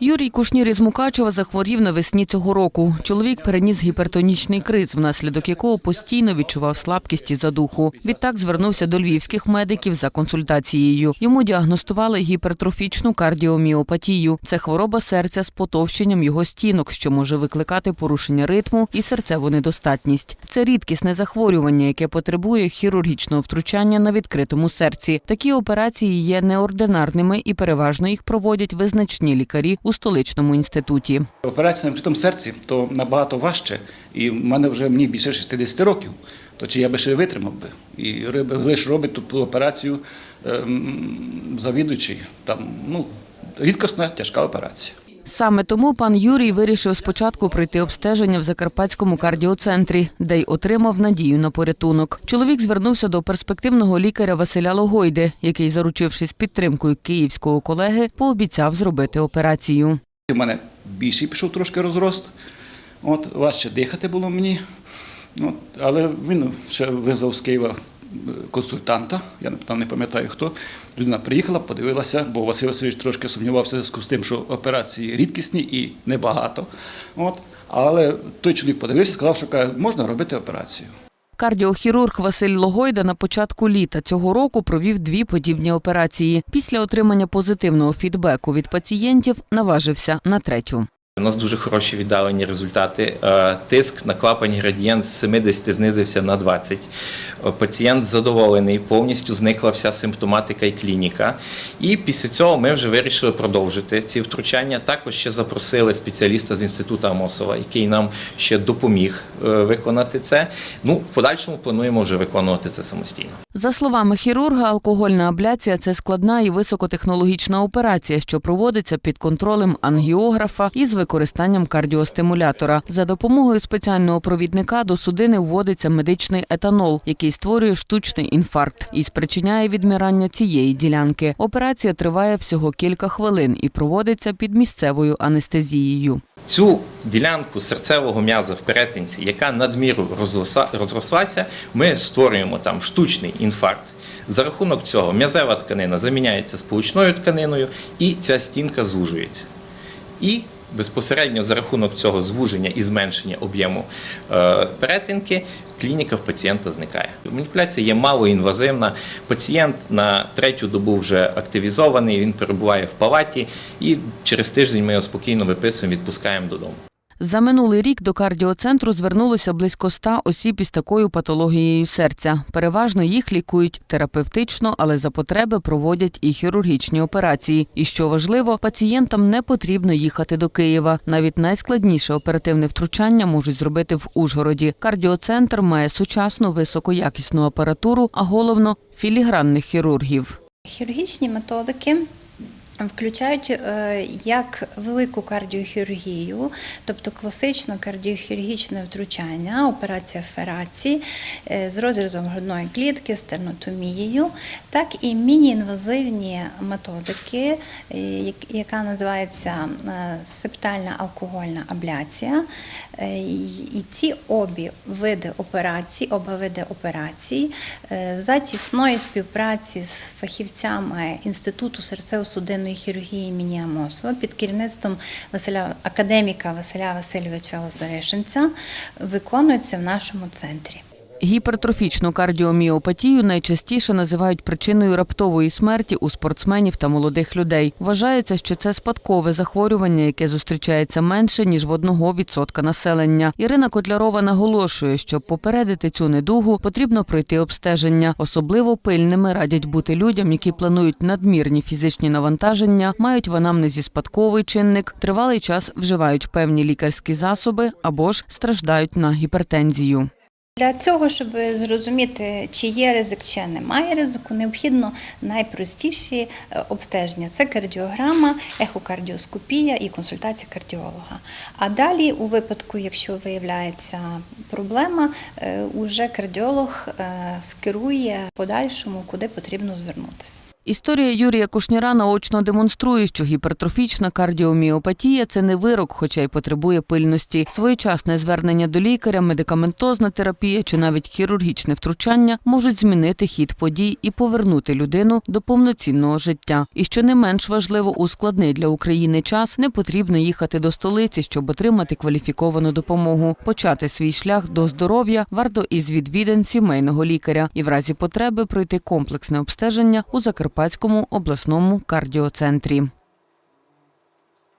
Юрій Кушнір із Мукачева захворів навесні цього року. Чоловік переніс гіпертонічний криз, внаслідок якого постійно відчував слабкість і задуху. Відтак звернувся до львівських медиків за консультацією. Йому діагностували гіпертрофічну кардіоміопатію. Це хвороба серця з потовщенням його стінок, що може викликати порушення ритму і серцеву недостатність. Це рідкісне захворювання, яке потребує хірургічного втручання на відкритому серці. Такі операції є неординарними і переважно їх проводять визначні лікарі у столичному інституті. Операція на вчитому серці то набагато важче, і в мене вже мені більше 60 років. То чи я би ще витримав би? І лише робить ту операцію ем, завідуючий. Там ну рідкосна тяжка операція. Саме тому пан Юрій вирішив спочатку пройти обстеження в Закарпатському кардіоцентрі, де й отримав надію на порятунок. Чоловік звернувся до перспективного лікаря Василя Логойди, який, заручившись підтримкою київського колеги, пообіцяв зробити операцію. У мене більший пішов трошки розрост. От, важче дихати було мені. От, але він ще визвав з Києва консультанта, я не пам'ятаю хто. Людина приїхала, подивилася, бо Василь Васильович трошки сумнівався зв'язку з тим, що операції рідкісні і небагато. От, але той чоловік подивився, сказав, що можна робити операцію. Кардіохірург Василь Логойда на початку літа цього року провів дві подібні операції. Після отримання позитивного фідбеку від пацієнтів наважився на третю. У нас дуже хороші віддалені результати. Е, Тиск на клапані градієнт з 70 знизився на 20. Е, Пацієнт задоволений, повністю зникла вся симптоматика і клініка. І після цього ми вже вирішили продовжити ці втручання. Також ще запросили спеціаліста з інституту Амосова, який нам ще допоміг е, виконати це. Ну, в подальшому плануємо вже виконувати це самостійно. За словами хірурга, алкогольна абляція це складна і високотехнологічна операція, що проводиться під контролем ангіографа і з використанням кардіостимулятора. За допомогою спеціального провідника до судини вводиться медичний етанол, який створює штучний інфаркт і спричиняє відмирання цієї ділянки. Операція триває всього кілька хвилин і проводиться під місцевою анестезією. Цю ділянку серцевого м'яза в перетинці, яка надміру розрослася, ми створюємо там штучний інфаркт. За рахунок цього м'язева тканина заміняється сполучною тканиною, і ця стінка звужується. І безпосередньо за рахунок цього звуження і зменшення об'єму е, перетинки клініка в пацієнта зникає. Маніпуляція є малоінвазивна. Пацієнт на третю добу вже активізований, він перебуває в палаті, і через тиждень ми його спокійно виписуємо, відпускаємо додому. За минулий рік до кардіоцентру звернулося близько 100 осіб із такою патологією серця. Переважно їх лікують терапевтично, але за потреби проводять і хірургічні операції. І що важливо, пацієнтам не потрібно їхати до Києва. Навіть найскладніше оперативне втручання можуть зробити в Ужгороді. Кардіоцентр має сучасну високоякісну апаратуру, а головно філігранних хірургів. Хірургічні методики включають е, як велику кардіохірургію, тобто класично кардіохірургічне втручання, операція ферації е, з розрізом грудної клітки, стернотомією, так і міні-інвазивні методики, е, яка називається септальна алкогольна абляція. І ці обі види операцій, оба види операцій за тісної співпраці з фахівцями Інституту серцево-судинної хірургії імені Амосова під керівництвом Василя академіка Василя Васильовича Лазаришинця виконується в нашому центрі. Гіпертрофічну кардіоміопатію найчастіше називають причиною раптової смерті у спортсменів та молодих людей. Вважається, що це спадкове захворювання, яке зустрічається менше ніж в одного відсотка населення. Ірина Котлярова наголошує, щоб попередити цю недугу, потрібно пройти обстеження. Особливо пильними радять бути людям, які планують надмірні фізичні навантаження, мають в анамнезі спадковий чинник, тривалий час вживають певні лікарські засоби або ж страждають на гіпертензію. Для цього, щоб зрозуміти, чи є ризик, чи немає ризику, необхідно найпростіші е, обстеження: це кардіограма, ехокардіоскопія і консультація кардіолога. А далі, у випадку, якщо виявляється проблема, е, уже кардіолог е, скерує подальшому, куди потрібно звернутися. Історія Юрія Кушніра наочно демонструє, що гіпертрофічна кардіоміопатія це не вирок, хоча й потребує пильності. Своєчасне звернення до лікаря, медикаментозна терапія чи навіть хірургічне втручання можуть змінити хід подій і повернути людину до повноцінного життя. І що не менш важливо, у складний для України час не потрібно їхати до столиці, щоб отримати кваліфіковану допомогу. Почати свій шлях до здоров'я варто із відвідин сімейного лікаря і в разі потреби пройти комплексне обстеження у Закарпатському обласному кардіоцентрі.